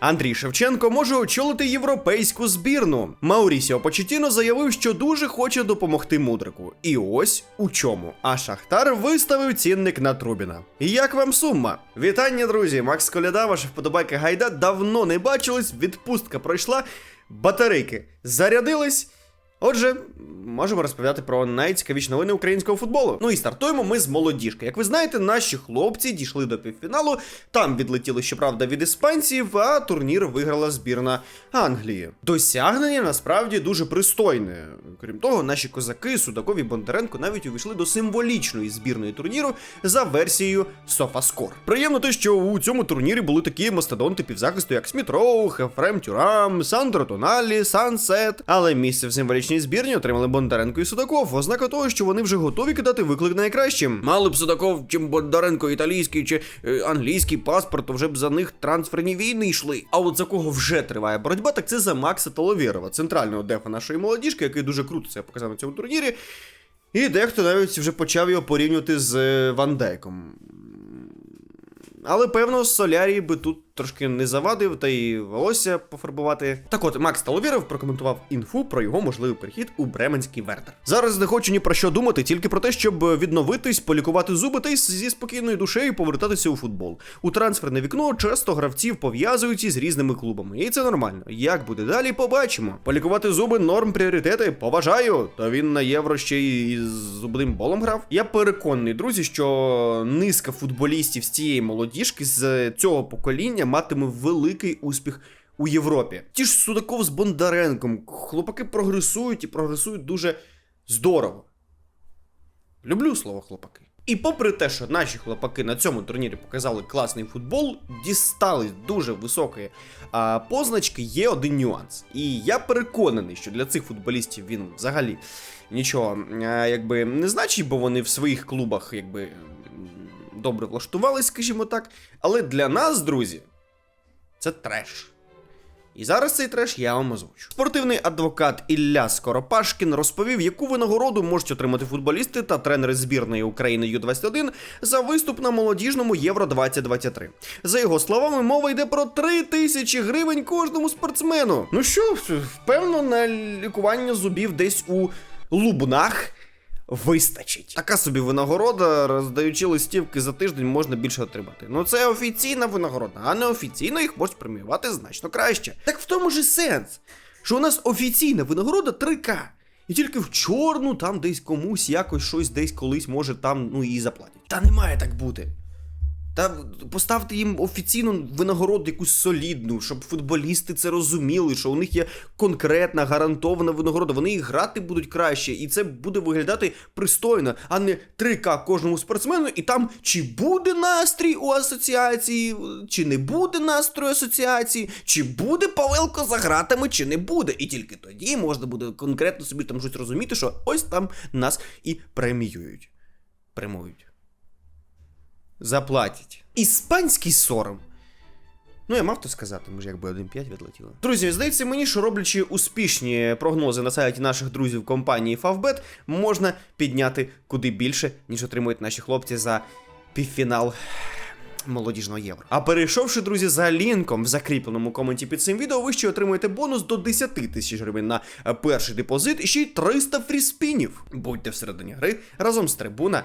Андрій Шевченко може очолити європейську збірну. Маурісіо Почетіно заявив, що дуже хоче допомогти мудрику. І ось у чому. А Шахтар виставив цінник на Трубіна. Як вам сума? Вітання, друзі! Макс Коляда, ваша вподобайка гайда. Давно не бачились, відпустка пройшла, батарейки зарядились. Отже, можемо розповідати про найцікавіші новини українського футболу. Ну і стартуємо ми з молодіжки. Як ви знаєте, наші хлопці дійшли до півфіналу. Там відлетіли, щоправда, від іспанців, а турнір виграла збірна Англії. Досягнення насправді дуже пристойне. Крім того, наші козаки Судакові Бондаренко навіть увійшли до символічної збірної турніру за версією SofaScore. Приємно те, що у цьому турнірі були такі мастодонти півзахисту, як Смітроу, Хефрем Тюрам, Сандро Тоналі, Сансет. Але місце в символічній збірні отримали Бондаренко і Судаков. Ознака того, що вони вже готові кидати виклик найкращим. Мали б Судаков, чим Бондаренко італійський чи е, англійський паспорт, то вже б за них трансферні війни йшли. А от за кого вже триває боротьба, так це за Макса Толовєрова, центрального дефа нашої молодіжки, який дуже круто себе показав на цьому турнірі. І дехто навіть вже почав його порівнювати з е, Ван Дейком. Але певно, Солярій би тут трошки не завадив, та й волосся пофарбувати. Так от, Макс Таловіров прокоментував інфу про його можливий перехід у Бременський Вердер. Зараз не хочу ні про що думати, тільки про те, щоб відновитись, полікувати зуби та й зі спокійною душею повертатися у футбол. У трансферне вікно часто гравців пов'язують із різними клубами, і це нормально. Як буде далі, побачимо. Полікувати зуби норм пріоритети, поважаю. Та він на євро ще й з зубним болом грав. Я переконаний, друзі, що низка футболістів з цієї молодіжки з цього покоління матиме великий успіх. У Європі. Ті ж Судаков з Бондаренком. Хлопаки прогресують і прогресують дуже здорово. Люблю слово хлопаки. І попри те, що наші хлопаки на цьому турнірі показали класний футбол, дістались дуже високої а, позначки, є один нюанс. І я переконаний, що для цих футболістів він взагалі нічого а, якби не значить, бо вони в своїх клубах якби добре влаштувались, скажімо так. Але для нас, друзі, це треш. І зараз цей треш я вам озвучу. Спортивний адвокат Ілля Скоропашкін розповів, яку винагороду можуть отримати футболісти та тренери збірної України Ю-21 за виступ на молодіжному Євро 2023. За його словами, мова йде про 3 тисячі гривень кожному спортсмену. Ну що, впевнено, на лікування зубів десь у Лубнах. Вистачить. Така собі винагорода, роздаючи листівки за тиждень, можна більше отримати. Ну це офіційна винагорода, а неофіційно їх можуть преміювати значно краще. Так в тому ж і сенс, що у нас офіційна винагорода 3К. І тільки в чорну там десь комусь якось щось десь колись може там ну і заплатять. Та не має так бути. Та поставте їм офіційну винагороду якусь солідну, щоб футболісти це розуміли, що у них є конкретна гарантована винагорода. Вони і грати будуть краще, і це буде виглядати пристойно, а не 3К кожному спортсмену, і там чи буде настрій у асоціації, чи не буде настрою асоціації, чи буде Павелко за гратами, чи не буде. І тільки тоді можна буде конкретно собі там щось розуміти, що ось там нас і преміюють. Премують заплатять. Іспанський сором. Ну, я мав то сказати, може, якби 1.5 відлетіло. Друзі, здається мені, що роблячи успішні прогнози на сайті наших друзів компанії Favbet, можна підняти куди більше, ніж отримують наші хлопці за півфінал. Молодіжного євро. А перейшовши, друзі, за лінком в закріпленому коменті під цим відео, ви ще отримуєте бонус до 10 тисяч гривень на перший депозит і ще й 300 фріспінів. Будьте всередині гри разом з трибуна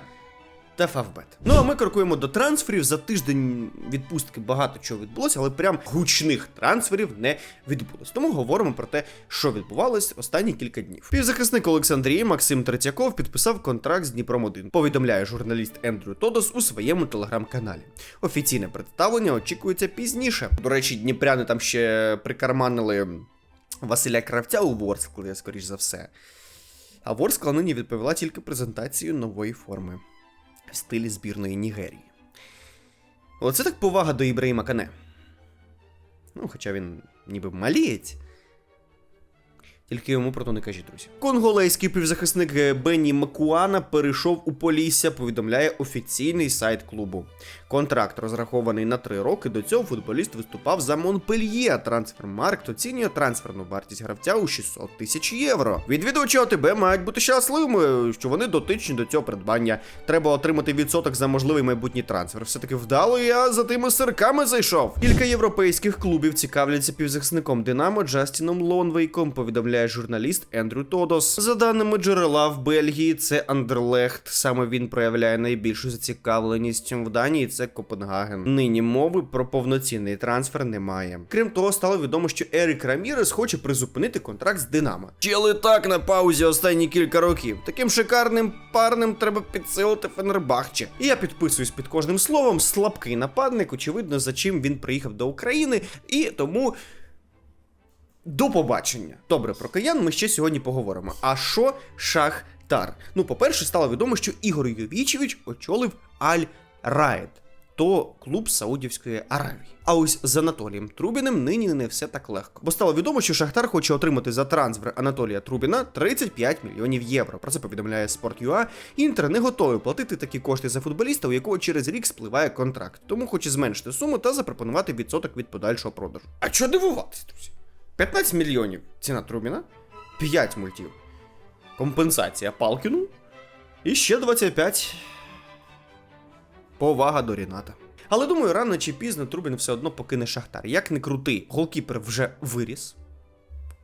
та Фавбет. Ну а ми крокуємо до трансферів. За тиждень відпустки багато чого відбулося, але прям гучних трансферів не відбулось. Тому говоримо про те, що відбувалось останні кілька днів. Півзахисник Олександрії Максим Третьяков підписав контракт з Дніпром 1 Повідомляє журналіст Ендрю Тодос у своєму телеграм-каналі. Офіційне представлення очікується пізніше. До речі, дніпряни там ще прикарманили Василя Кравця у Ворсклі, скоріш за все. А Ворскла нині відповіла тільки презентацією нової форми в стилі збірної Нігерії. Оце так повага до Ібраїма Кане. Ну, хоча він ніби малієць. Тільки йому про то не кажіть, друзі. Конголейський півзахисник е, Бенні Макуана перейшов у Полісся, повідомляє офіційний сайт клубу. Контракт розрахований на три роки. До цього футболіст виступав за Монпельє. Трансфермаркт оцінює трансферну вартість гравця у 600 тисяч євро. Відвідувачі ОТБ мають бути щасливими, що вони дотичні до цього придбання. Треба отримати відсоток за можливий майбутній трансфер. Все таки вдало я за тими сирками зайшов. Кілька європейських клубів цікавляться півзахисником Динамо Джастіном Лонвейком. Повідомляє журналіст Ендрю Тодос. За даними джерела в Бельгії, це Андерлехт. Саме він проявляє найбільшу зацікавленість в Данії. Це Копенгаген. Нині мови про повноцінний трансфер немає. Крім того, стало відомо, що Ерік Рамірес хоче призупинити контракт з Динамо. Чили так на паузі останні кілька років. Таким шикарним парнем треба підсилити Фенербахче. І я підписуюсь під кожним словом. Слабкий нападник, очевидно, за чим він приїхав до України, і тому. До побачення. Добре, про киян ми ще сьогодні поговоримо. А що Шахтар? Ну, по-перше, стало відомо, що Ігор Йовічевич очолив Аль Раїд. То клуб Саудівської Аравії. А ось з Анатолієм Трубіним нині не все так легко. Бо стало відомо, що Шахтар хоче отримати за трансфер Анатолія Трубіна 35 мільйонів євро. Про це повідомляє Sport.ua. Інтер не готовий платити такі кошти за футболіста, у якого через рік спливає контракт. Тому хоче зменшити суму та запропонувати відсоток від подальшого продажу. А чого дивуватися, друзі? 15 мільйонів ціна Трубіна, 5 мультів. Компенсація Палкіну. І ще 25. Повага до Ріната. Але думаю, рано чи пізно Трубін все одно покине Шахтар. Як не крутий, голкіпер вже виріс.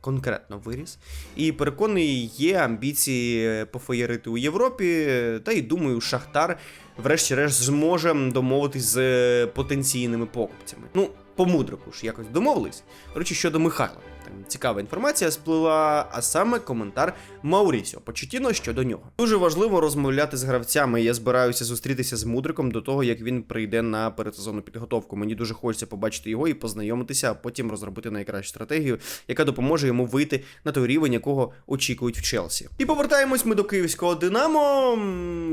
Конкретно виріс. І переконаний, є амбіції пофеєрити у Європі. Та й думаю, Шахтар, врешті-решт, зможе домовитись з потенційними покупцями. Ну, по мудрику ж якось домовились. До речі, щодо Михайла. Там цікава інформація сплила, а саме коментар Маурісіо Почетіно щодо нього. Дуже важливо розмовляти з гравцями. Я збираюся зустрітися з мудриком до того, як він прийде на передсезонну підготовку. Мені дуже хочеться побачити його і познайомитися, а потім розробити найкращу стратегію, яка допоможе йому вийти на той рівень, якого очікують в Челсі. І повертаємось ми до київського Динамо.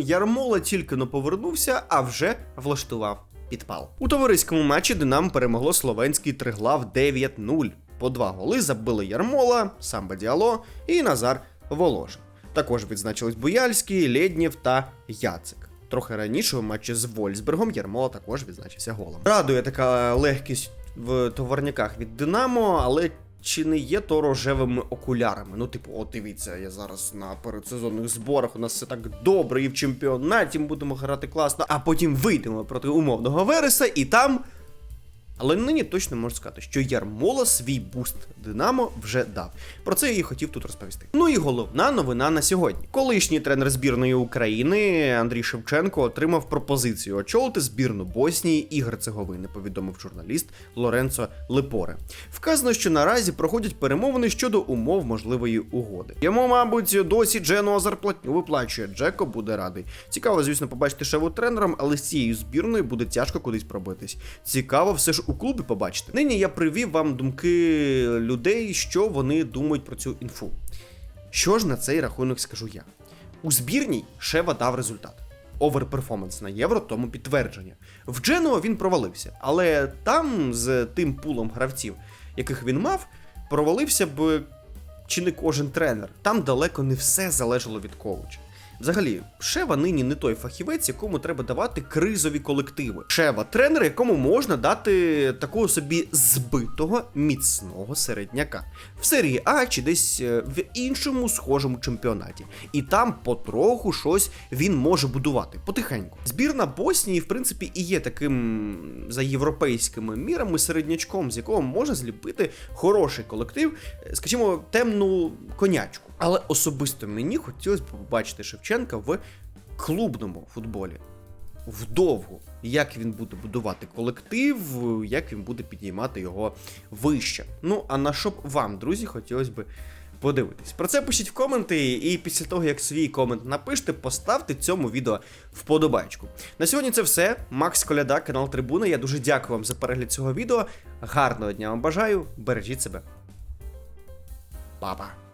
Ярмола тільки но повернувся, а вже влаштував підпал. У товариському матчі Динамо перемогло словенський триглав 9-0. По два голи забили Ярмола, Самба Діало і Назар Воложин. Також відзначились Буяльський, Лєднєв та Яцик. Трохи раніше у матчі з Вольсбергом Ярмола також відзначився голом. Радує така легкість в товарняках від Динамо, але чи не є то рожевими окулярами? Ну, типу, от дивіться, я зараз на передсезонних зборах, у нас все так добре, і в чемпіонаті ми будемо грати класно, а потім вийдемо проти умовного Вереса, і там. Але нині точно можу сказати, що Ярмола свій буст Динамо вже дав. Про це я і хотів тут розповісти. Ну і головна новина на сьогодні. Колишній тренер збірної України Андрій Шевченко отримав пропозицію очолити збірну Боснії і Герцеговини, повідомив журналіст Лоренцо Лепоре. Вказано, що наразі проходять перемовини щодо умов можливої угоди. Йому, мабуть, досі Дженуа зарплатню виплачує. Джеко буде радий. Цікаво, звісно, побачити Шеву тренером, але з цією збірною буде тяжко кудись пробитись. Цікаво, все ж у клубі побачити. Нині я привів вам думки людей, що вони думають про цю інфу. Що ж на цей рахунок скажу я? У збірній Шева дав результат. Оверперформанс на євро, тому підтвердження. В Дженуа він провалився, але там з тим пулом гравців, яких він мав, провалився б чи не кожен тренер. Там далеко не все залежало від коуча. Взагалі, Шева нині не той фахівець, якому треба давати кризові колективи. Шева тренер, якому можна дати такого собі збитого міцного середняка в серії А чи десь е, в іншому схожому чемпіонаті. І там потроху щось він може будувати потихеньку. Збірна Боснії, в принципі, і є таким за європейськими мірами середнячком, з якого можна зліпити хороший колектив, е, скажімо, темну конячку. Але особисто мені хотілося б побачити Шевченка в клубному футболі. Вдовго, як він буде будувати колектив, як він буде піднімати його вище. Ну, а на що б вам, друзі, хотілося б подивитись. Про це пишіть в коменти, і після того, як свій комент напишете, поставте цьому відео вподобайку. На сьогодні це все. Макс Коляда, канал Трибуна. Я дуже дякую вам за перегляд цього відео. Гарного дня вам бажаю, бережіть себе. Па-па.